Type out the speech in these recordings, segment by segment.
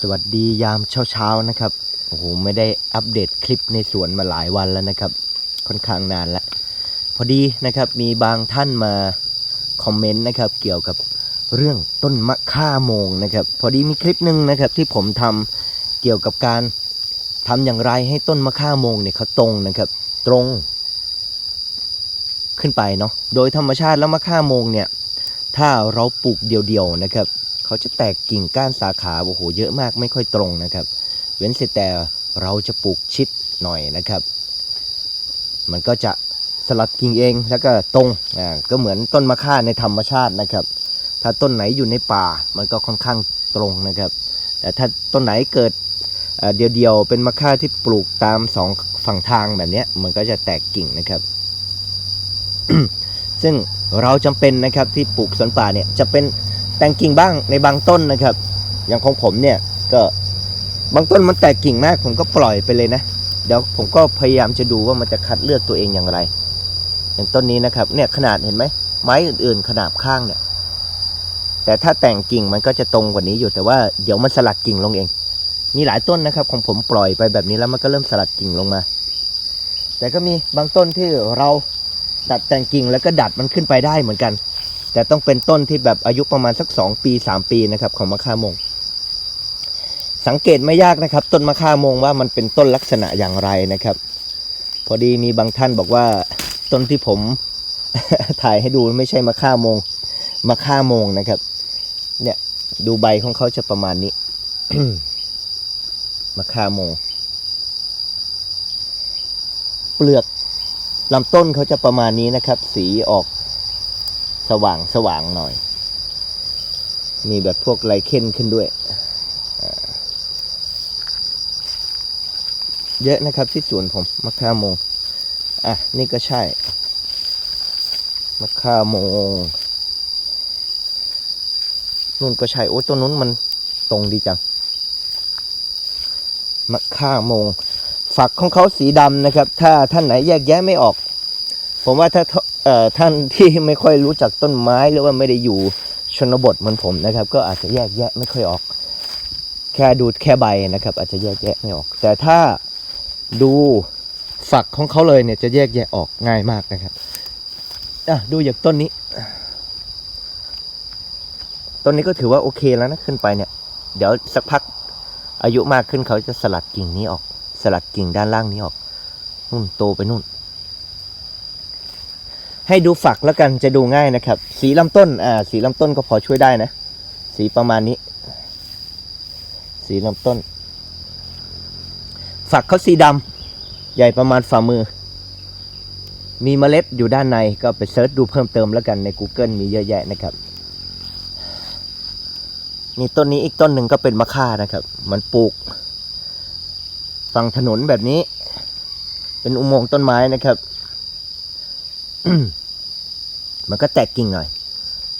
สวัสดียามเช้าๆนะครับ โอ้โห ไม่ได้อัปเดตคลิปในสวนมาหลายวันแล้วนะครับ ค่อนข้างนานแล้วพอดีนะครับมีบางท่านมาคอมเมนต์นะครับ เกี่ยวกับเรื่องต้นมะข่าโมงนะครับ พอดีมีคลิปหนึ่งนะครับที่ผมทำเกี่ยวกับการทำอย่างไรให้ต้นมะข่าโมงเนี่ยเขาตรงนะครับ ตรงขึ้นไปเนาะ โดยธรรมชาติแล้วมะข่าโมงเนี่ย ถ้าเราปลูกเดี่ยวๆนะครับ เขาจะแตกกิ่งก้านสาขาโอ้โหเยอะมากไม่ค่อยตรงนะครับ เว้นเสียแต่เราจะปลูกชิดหน่อยนะครับ มันก็จะสลัดกิ่งเองแล้วก็ตรงอ่าก็เหมือนต้นมะข่าในธรรมชาตินะครับ ถ้าต้นไหนอยู่ในป่ามันก็ค่อนข้างตรงนะครับ แต่ถ้าต้นไหนเกิดเอ่อเดียวๆเป็นมะข่าที่ปลูกตามสองฝั่งทางแบบนี้มันก็จะแตกกิ่งนะครับ ซึ่งเราจำเป็นนะครับที่ปลูกสวนป่าเนี่ยจะเป็น แต่งกิ่งบ้างในบางต้นนะครับ อย่างของผมเนี่ยก็บางต้นมันแตกกิ่งมากผมก็ปล่อยไปเลยนะ เดี๋ยวผมก็พยายามจะดูว่ามันจะคัดเลือกตัวเองอย่างไร อย่างต้นนี้นะครับ เนี่ยขนาดเห็นไหมไม้อื่นๆขนาบข้างเนี่ย แต่ถ้าแต่งกิ่งมันก็จะตรงกว่านี้อยู่แต่ว่าเดี๋ยวมันสลัดกิ่งลงเอง มีหลายต้นนะครับ ของผมปล่อยไปแบบนี้แล้วมันก็เริ่มสลัดกิ่งลงมา แต่ก็มีบางต้นที่เราดัดแต่งกิ่งแล้วก็ดัดมันขึ้นไปได้เหมือนกัน แต่ต้องเป็นต้นที่แบบอายุประมาณสักสองปีสามปีนะครับของมะข่ามง สังเกตไม่ยากนะครับ ต้นมะข่ามงว่ามันเป็นต้นลักษณะอย่างไรนะครับ พอดีมีบางท่านบอกว่าต้นที่ผมถ่ายให้ดูไม่ใช่มะข่ามงมะข่ามงนะครับ เนี่ยดูใบของเขาจะประมาณนี้มะข่ามง เปลือกลำต้นเขาจะประมาณนี้นะครับ สีออก สว่างสว่างหน่อย มีแบบพวกไลเคนขึ้นด้วยเยอะนะครับที่สวนผมมะข่าโมง อะ นี่ก็ใช่มะข่าโมงนู่นก็ใช่โอ้ต้นนู้นมันตรงดีจังมะข่าโมงฝักของเขาสีดำนะครับ ถ้าท่านไหนแยกแยะไม่ออก ผมว่าถ้า ท่านที่ไม่ค่อยรู้จักต้นไม้หรือว่าไม่ได้อยู่ชนบทเหมือนผมนะครับ ก็อาจจะแยกแยะไม่ค่อยออก แค่ดูแค่ใบนะครับ อาจจะแยกแยะไม่ออก แต่ถ้าดูฝักของเขาเลยเนี่ยจะแยกแยะออกง่ายมากนะครับอะดูอย่างต้นนี้ ต้นนี้ก็ถือว่าโอเคแล้วนะขึ้นไปเนี่ย เดี๋ยวสักพักอายุมากขึ้นเขาจะสลัดกิ่งนี้ออก สลัดกิ่งด้านล่างนี้ออกนู่นโตไปนู่น ให้ดูฝักแล้วกันจะดูง่ายนะครับ สีลำต้นอ่าสีลำต้นก็พอช่วยได้นะ สีประมาณนี้ สีลำต้น ฝักเขาสีดำใหญ่ประมาณฝ่ามือ มีเมล็ดอยู่ด้านในก็ไปเซิร์ชดูเพิ่มเติมแล้วกันใน Google มีเยอะแยะนะครับนี่ต้นนี้อีกต้นหนึ่งก็เป็นมะค่านะครับ มันปลูก ฝั่งถนนแบบนี้ เป็นอุโมงค์ต้นไม้นะครับ มันก็แตกกิ่งหน่อย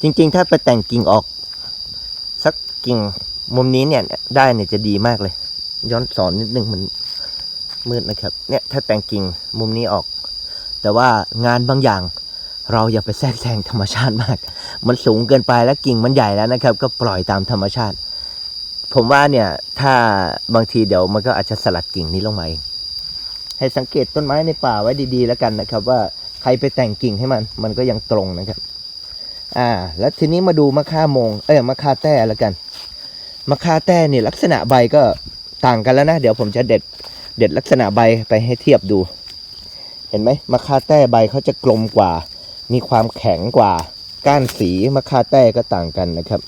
จริง ๆ ถ้าไปแต่งกิ่งออก สักกิ่งมุมนี้เนี่ย ได้เนี่ยจะดีมากเลย ย้อนสอนนิดนึงมันมืดนะครับ เนี่ยถ้าแต่งกิ่งมุมนี้ออก แต่ว่างานบางอย่าง เราอย่าไปแทรกแซงธรรมชาติมาก มันสูงเกินไปแล้วกิ่งมันใหญ่แล้วนะครับ ก็ปล่อยตามธรรมชาติ ผมว่าเนี่ยถ้าบางทีเดี๋ยวมันก็อาจจะสลัดกิ่งนี้ลงมาเองให้สังเกตต้นไม้ในป่าไว้ดีๆ แล้วกันนะครับว่า ใครไปแต่งกิ่งให้มัน มันก็ยังตรงนะครับ อ่า แล้วทีนี้มาดูมะค่ามง เอ้ยมะค่าแต้แล้วกันมะค่าแต้เนี่ยลักษณะใบก็ต่างกันแล้วนะ เดี๋ยวผมจะเด็ดเด็ดลักษณะใบไปให้เทียบดู เห็นไหมมะค่าแต้ใบเขาจะกลมกว่า มีความแข็งกว่า ก้านสีมะค่าแต้ก็ต่างกันนะครับ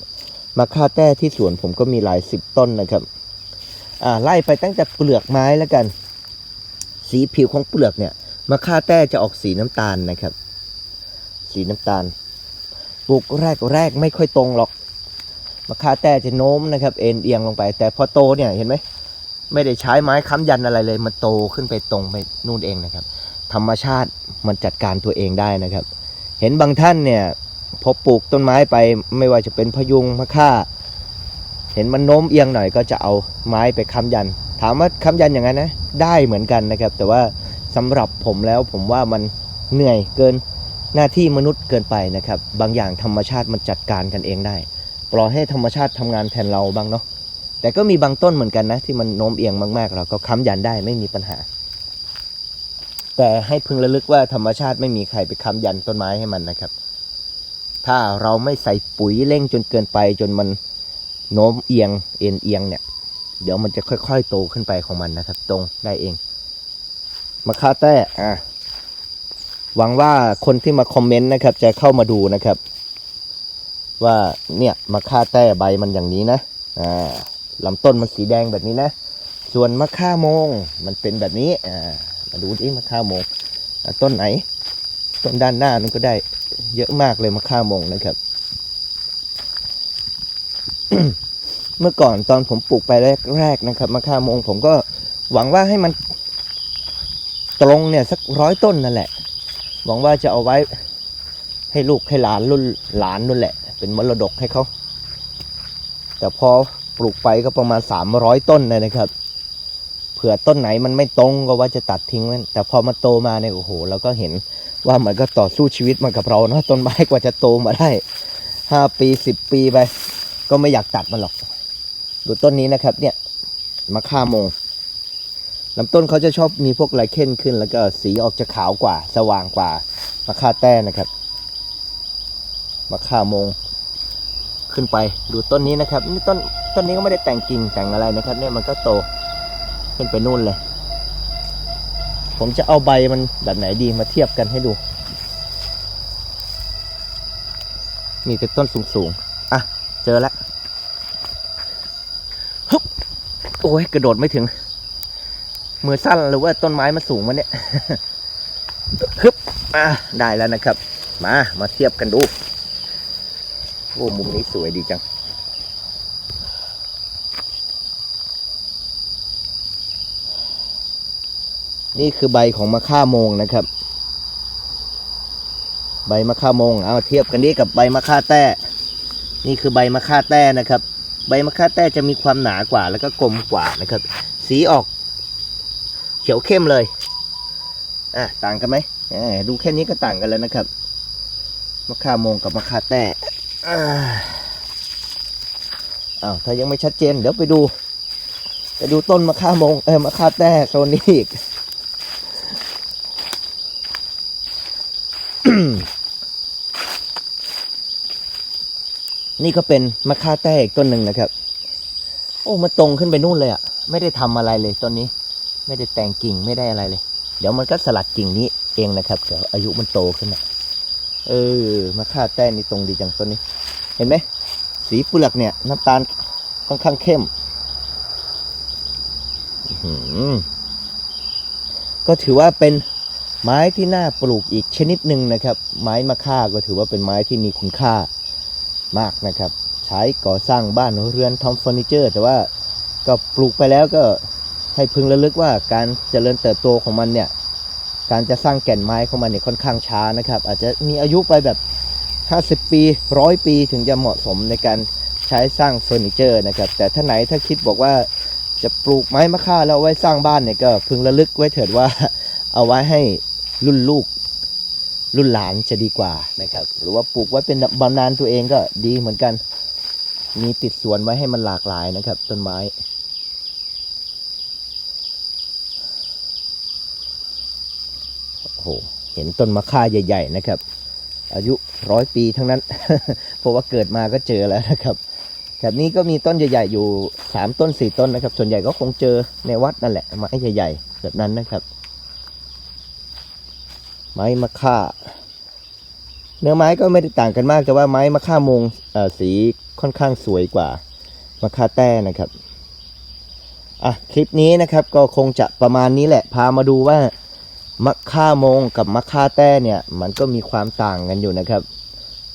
มะค่าแต้ที่สวนผมก็มีหลายสิบต้นนะครับ อ่าไล่ไปตั้งแต่เปลือกไม้แล้วกัน สีผิวของเปลือกเนี่ย มะค่าแต้จะออกสีน้ำตาลนะครับ สีน้ำตาล ปลูกแรกแรกไม่ค่อยตรงหรอกมะค่าแต้จะโน้มนะครับ เอ็นเอียงลงไป แต่พอโตเนี่ยเห็นไหมไม่ได้ใช้ไม้ค้ำยันอะไรเลย มันโตขึ้นไปตรงไปนู่นเองนะครับ ธรรมชาติมันจัดการตัวเองได้นะครับ เห็นบางท่านเนี่ยพอปลูกต้นไม้ไปไม่ว่าจะเป็นพยุงมะค่า เห็นมันโน้มเอียงหน่อยก็จะเอาไม้ไปค้ำยัน ถามว่าค้ำยันอย่างนั้นนะได้เหมือนกันนะครับ แต่ว่า สำหรับผมแล้วผมว่ามันเหนื่อยเกินหน้าที่มนุษย์เกินไปนะครับ บางอย่างธรรมชาติมันจัดการกันเองได้ ปล่อยให้ธรรมชาติทำงานแทนเราบ้างเนาะแต่ก็มีบางต้นเหมือนกันนะ ที่มันโน้มเอียงมากๆ เราก็ค้ำยันได้ไม่มีปัญหา แต่ให้พึงระลึกว่าธรรมชาติไม่มีใครไปค้ำยันต้นไม้ให้มันนะครับ ถ้าเราไม่ใส่ปุ๋ยเร่งจนเกินไป จนมันโน้มเอียงเอ็นเอียงเนี่ย เดี๋ยวมันจะค่อย ๆ โตขึ้นไปของมันนะครับ ตรงได้เอง มะค่าแต้อะหวังว่าคนที่มาคอมเมนต์นะครับ จะเข้ามาดูนะครับ ว่าเนี่ยมะค่าแต้ใบมันอย่างนี้นะอ่าลำต้นมันสีแดงแบบนี้นะ ส่วนมะค่าโมงมันเป็นแบบนี้อ่ามาดูดิมะค่าโมงอะต้นไหน ต้นด้านหน้านั้นก็ได้เยอะมากเลยมะค่าโมงนะครับ เมื่อก่อนตอนผมปลูกไปแรกๆนะครับมะค่าโมงผมก็หวังว่าให้มัน ตรงเนี่ยสักร้อยต้นนั่นแหละ หวังว่าจะเอาไว้ให้ลูกให้หลานรุ่นหลานนู่นแหละ เป็นมรดกให้เขา แต่พอปลูกไปก็ประมาณสามร้อยต้นเลยนะครับ เผื่อต้นไหนมันไม่ตรงก็ว่าจะตัดทิ้งไว้แต่พอมาโตมาเนี่ยโอ้โหเราก็เห็นว่ามันก็ต่อสู้ชีวิตมากับเราเนาะต้นไม้กว่าจะโตมาได้ห้าปีสิบปีไป ก็ไม่อยากตัดมันหรอก ดูต้นนี้นะครับ เนี่ยมะค่าโมง ลำต้นเขาจะชอบมีพวกไลเคนขึ้น แล้วก็สีออกจะขาวกว่า สว่างกว่ามะค่าแต้นะครับมะค่ามงขึ้นไปดูต้นนี้นะครับนี่ต้นต้นนี้ก็ไม่ได้แต่งกิ่งแต่งอะไรนะครับ เนี่ยมันก็โตขึ้นไปนู่นเลย ผมจะเอาใบมันแบบไหนดีมาเทียบกันให้ดูมีแต่ต้นสูงๆอะเจอแล้วฮึบโอ้ยกระโดดไม่ถึง มือสั้นหรือว่าต้นไม้มันสูงมันเนี่ยฮึบอะได้แล้วนะครับ มามาเทียบกันดูโอ้มุมนี้สวยดีจังนี่คือใบของมะค่าโมงนะครับ ใบมะค่าโมง เอาเทียบกันนี้กับใบมะค่าแต้ นี่คือใบมะค่าแต้นะครับ ใบมะค่าแต้จะมีความหนากว่าแล้วก็กลมกว่านะครับ สีออก ขียวเข้มเลยอะต่างกันไหมดูแค่นี้ก็ต่างกันแล้วนะครับมะค่าโมงกับมะค่าแต้อ่าอ้าวถ้ายังไม่ชัดเจน เดี๋ยวไปดู ไปดูต้นมะค่าโมงเออมะค่าแต้โซนนี้อีกนี่ก็เป็นมะค่าแต้อีกต้นหนึ่งนะครับ โอ้มาตรงขึ้นไปนู่นเลยอะ่ะ ไม่ได้ทำอะไรเลยต้นนี้ ไม่ได้แต่งกิ่งไม่ได้อะไรเลย เดี๋ยวมันก็สลัดกิ่งนี้เองนะครับเดี๋ยวอายุมันโตขึ้นอะเออมะค่าแต้นี่ตรงดีจังต้นนี้ เห็นไหมสีเปลือกเนี่ยน้ำตาลค่อนข้างเข้มก็ถือว่าเป็นไม้ที่น่าปลูกอีกชนิดหนึ่งนะครับ ไม้มะค่าก็ถือว่าเป็นไม้ที่มีคุณค่ามากนะครับ ใช้ก่อสร้างบ้านเรือนทำเฟอร์นิเจอร์ แต่ว่าก็ปลูกไปแล้วก็ ให้พึงระลึกว่าการเจริญเติบโตของมันเนี่ย การจะสร้างแก่นไม้ของมันเนี่ยค่อนข้างช้านะครับ อาจจะมีอายุไปแบบ 50 ปีร้อยปีถึงจะเหมาะสมในการใช้สร้างเฟอร์นิเจอร์นะครับ แต่ถ้าไหนถ้าคิดบอกว่าจะปลูกไม้มะค่าแล้วเอาไว้สร้างบ้านเนี่ยก็พึงระลึกไว้เถิดว่าเอาไว้ให้รุ่นลูกรุ่นหลานจะดีกว่านะครับ หรือว่าปลูกไว้เป็นบำนาญตัวเองก็ดีเหมือนกัน มีติดสวนไว้ให้มันหลากหลายนะครับ ต้นไม้ โหเห็นต้นมะค่าใหญ่ ๆ นะครับ อายุร้อยปีทั้งนั้น เพราะว่าเกิดมาก็เจอแล้วนะครับแบบนี้ก็มีต้นใหญ่ ๆ อยู่สามต้นสี่ต้นนะครับ ส่วนใหญ่ก็คงเจอในวัดนั่นแหละไม้ใหญ่ ๆ แบบนั้นนะครับ ไม้มะค่า เนื้อไม้ก็ไม่ได้ต่างกันมาก แต่ว่าไม้มะค่ามงสีค่อนข้างสวยกว่ามะค่าแต้นะครับอะคลิปนี้นะครับก็คงจะประมาณนี้แหละ พามาดูว่า มะค่ามงกับมะค่าแต้เนี่ย มันก็มีความต่างกันอยู่นะครับ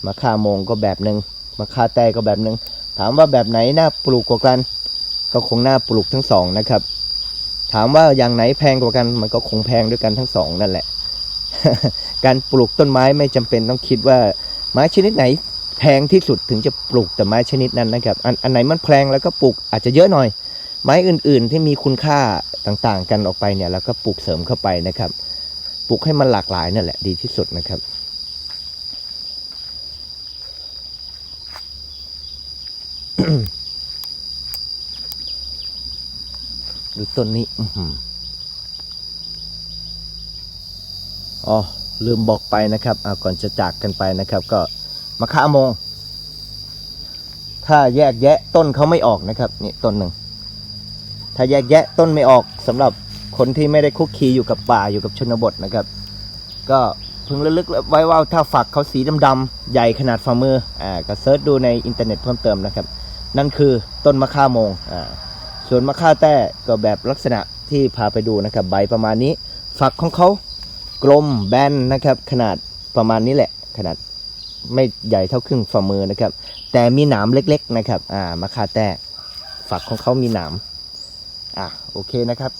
มะค่ามงก็แบบหนึ่งมะค่าแต้ก็แบบหนึ่งถามว่าแบบไหนน่าปลูกกว่ากัน ก็คงน่าปลูกทั้งสองนะครับ ถามว่าอย่างไหนแพงกว่ากัน มันก็คงแพงด้วยกันทั้งสองนั่นแหละ การปลูกต้นไม้ไม่จำเป็นต้องคิดว่าไม้ชนิดไหนแพงที่สุดถึงจะปลูกแต่ไม้ชนิดนั้นนะครับ อันอันไหนมันแพงแล้วก็ปลูกอาจจะเยอะหน่อย ไม้อื่น ๆ ที่มีคุณค่าต่างๆ กันออกไปเนี่ยแล้วก็ปลูกเสริมเข้าไปนะครับ ปลูกให้มันหลากหลายนั่นแหละดีที่สุดนะครับ ดูต้นนี้อือหืออ๋อลืมบอกไปนะครับเอาก่อนจะจากกันไปนะครับ ก็มะขามมง ถ้าแยกแยะต้นเขาไม่ออกนะครับ นี่ต้นหนึ่ง ถ้าแยกแยะต้นไม่ออกสำหรับ คนที่ไม่ได้คุกคีอยู่กับป่าอยู่กับชนบทนะครับ ก็พิ่งระลึกไว้ว่าถ้าฝักเขาสีดำๆใหญ่ขนาดฝ่ามืออ่าก็เซิร์ชดูในอินเทอร์เน็ตเพิ่มเติมนะครับ นั่นคือต้นมะข่าโมงอ่าส่วนมะข่าแต้ก็แบบลักษณะที่พาไปดูนะครับใบประมาณนี้ ฝักของเขากลมแบนนะครับ ขนาดประมาณนี้แหละ ขนาดไม่ใหญ่เท่าครึ่งฝ่ามือนะครับ แต่มีหนามเล็ก ๆ นะครับอ่ามะข่าแต้ฝักของเขามีหนามอะโอเคนะครับ